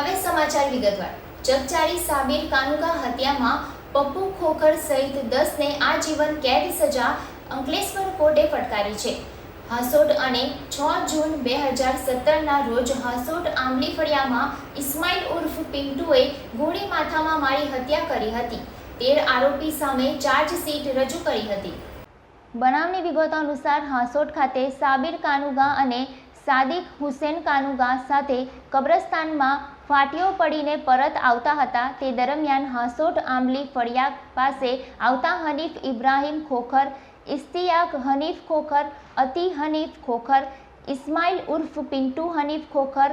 હવે સમાચાર વિગતવાર. જગચારી સાબિર કાનુગા હત્યામાં પપ્પુ ખોખર સહિત દસને આજીવન કેદ સજા અંકલેશ્વર કોર્ટે ફટકારી છે. હાસોટ અને છ જૂન બે હજાર સત્તરના રોજ હાસોટ આંબલી ફળિયામાં ઇસ્માઇલ ઉર્ફ પિન્ટુએ ગોળી માથામાં મારી હત્યા કરી હતી. તેર આરોપી સામે ચાર્જશીટ રજૂ કરી હતી. બનાવની વિગતો અનુસાર હાસોટ ખાતે સાબિર કાનુગા અને સાદિક હુસેન કાનુગા સાથે કબ્રસ્તાનમાં ફાટીઓ પડીને પરત આવતા હતા. તે દરમિયાન હાસોટ આંબલી ફળિયા પાસે આવતા હનીફ ઇબ્રાહીમ ખોખર, ઇસ્તિયાક હનીફ ખોખર, અતિ Hanif Khokhar, Ismail ઉર્ફ Pintu Hanif Khokhar,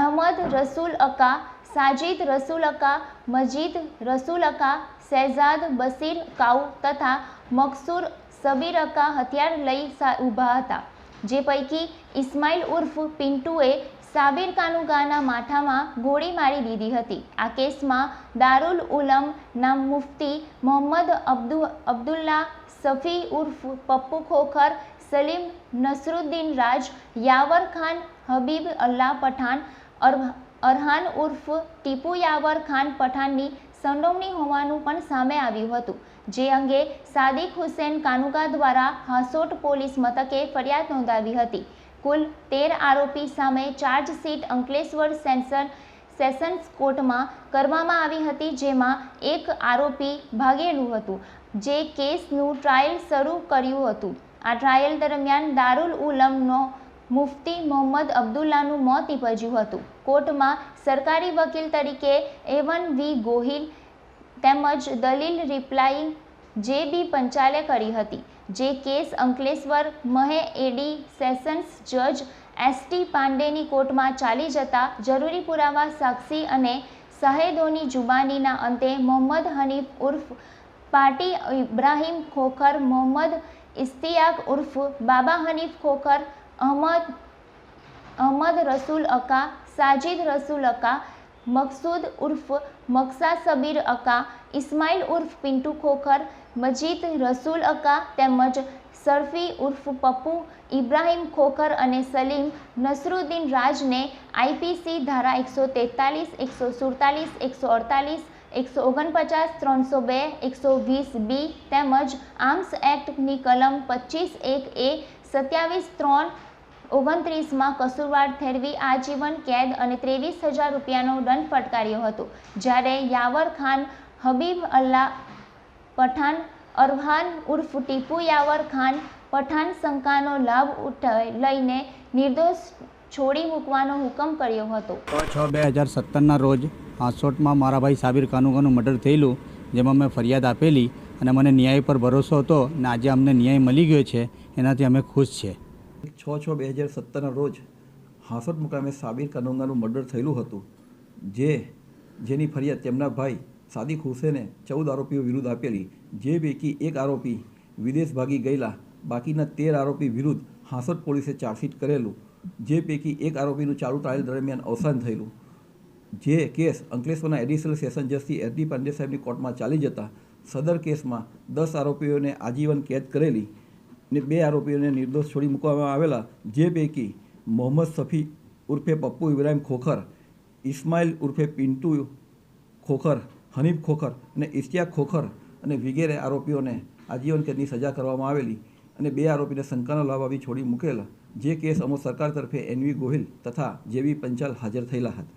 Ahmad Rasool aka Sajid Rasool aka Majid Rasool aka Shahezad Basir કાઉ તથા મકસૂર સબીર અકા હથિયાર લઈ ઊભા હતા. જે પૈકી ઇસ્માઇલ ઉર્ફ પિન્ટુએ સાબિર કાનુગાના માથામાં ગોળી મારી દીધી હતી. આ કેસમાં દારુલ ઉલમ નામ મુફતી મોહમ્મદ અબ્દુ, અબ્દુલ્લા સફી ઉર્ફ પપ્પુ ખોખર, સલીમ નસરુદ્દીન રાજ, યાવર ખાન, હબીબ અલ્લાહ પઠાણ, અર- અરહાન ઉર્ફ ટીપુ યાવર ખાન પઠાણની સંડોવણી હોવાનું પણ સામે આવ્યું હતું. જે અંગે સાદિક હુસેન કાનુકા દ્વારા હાસોટ પોલીસ મથકે ફરિયાદ નોંધાવી હતી. કુલ તેર આરોપી સામે ચાર્જશીટ અંકલેશ્વર સેન્સર સેશન્સ કોર્ટમાં કરવામાં આવી હતી, જેમાં એક આરોપી ભાગેલું હતું, જે કેસનું ટ્રાયલ શરૂ કર્યું હતું. આ ટ્રાયલ દરમિયાન દારુલ ઉલમનો મુફતી મોહમ્મદ અબ્દુલ્લાનું મોત નીપજ્યું હતું. કોર્ટમાં સરકારી વકીલ તરીકે એવન વી ગોહિલ તેમજ દલીલ રિપ્લાય જે બી પંચાલે કરી હતી, જે કેસ અંકલેશ્વર મહે એડી સેશન્સ જજ એસટી પાંડેની કોર્ટમાં ચાલી જતા જરૂરી પુરાવા સાક્ષી અને શહેદોની જુબાનીના અંતે મોહમ્મદ હનીફ ઉર્ફ પાટી ઇબ્રાહીમ ખોખર, મોહમ્મદ ઇસ્તિયાક ઉર્ફ બાબા હનીફ ખોખર, અહમદ અહમદ રસૂલ અકા સાજિદ રસૂલ અકા મકસૂદ ઉર્ફ મકસા સબીર અકા ઇસ્માઇલ ઉર્ફ પિન્ટુ ખોખર મજીદ રસૂલ અકા તેમજ સરફી ઉર્ફ પપ્પુ, ઇબ્રાહીમ ખોખર અને સલીમ નસરુદ્દીન રાજને આઈપીસી ધારા એકસો તેતાલીસ, એકસો સુડતાલીસ, એકસો અડતાલીસ, એકસો ઓગણપચાસ, ત્રણસો બે, એકસો વીસ બી તેમજ આર્મ્સ એક્ટની કલમ પચીસ એક એ સત્યાવીસ ત્રણ ઓગણત્રીસમાં કસૂરવાર ઠેરવી આજીવન કેદ અને ત્રેવીસ હજાર રૂપિયાનો દંડ ફટકાર્યો હતો. જ્યારે યાવર ખાન, હબીબ અલ્લાહ પઠાણ, અરહાન ઉર્ફ ટીપુ યાવર ખાન પઠાણ શંકાનો લાભ ઉઠાવી લઈને નિર્દોષ છોડી મૂકવાનો હુકમ કર્યો હતો. છ બે હજાર સત્તરના રોજ હાંસોટમાં મારા ભાઈ સાબિર કાનુગાનું મર્ડર થયેલું, જેમાં મેં ફરિયાદ આપેલી અને મને ન્યાય પર ભરોસો હતો અને આજે અમને ન્યાય મળી ગયો છે, એનાથી અમે ખુશ છે છ છ બે હજાર સત્તરના રોજ હાંસોટ મુકામે સાબિર કાનોંગાનું મર્ડર થયેલું હતું, જે, જેની ફરિયાદ તેમના ભાઈ સાદિક હુસેને ચૌદ આરોપીઓ વિરુદ્ધ આપેલી, જે પૈકી એક આરોપી વિદેશ ભાગી ગયેલા, બાકીના તેર આરોપી વિરુદ્ધ હાંસોટ પોલીસે ચાર્જશીટ કરેલું, જે પૈકી એક આરોપીનું ચાલુ ટ્રાયલ દરમિયાન અવસાન થયેલું. જે કેસ અંકલેશ્વરના એડિશનલ સેશન જજથી એસ ડી પાંડે સાહેબની કોર્ટમાં ચાલી જતા, સદર કેસમાં દસ આરોપીઓને આજીવન કેદ કરેલી ને બે આરોપીઓને નિર્દોષ છોડી મૂકવામાં આવેલા જે પૈકી મોહમ્મદ સફી ઉર્ફે પપ્પુ ઇબ્રાહીમ ખોખર ઇસ્માઇલ ઉર્ફે પિન્ટુ ખોખર, હનીફ ખોખર અને ઇશ્તિયા ખોખર અને વગેરે આરોપીઓને આજીવન કેદની સજા કરવામાં આવેલી અને બે આરોપીને શંકાનો લાભ આવી છોડી મૂકેલા જે કેસ અમો સરકાર તરફે એનવી ગોહિલ તથા જેવી પંચાલ હાજર થયેલા હતા.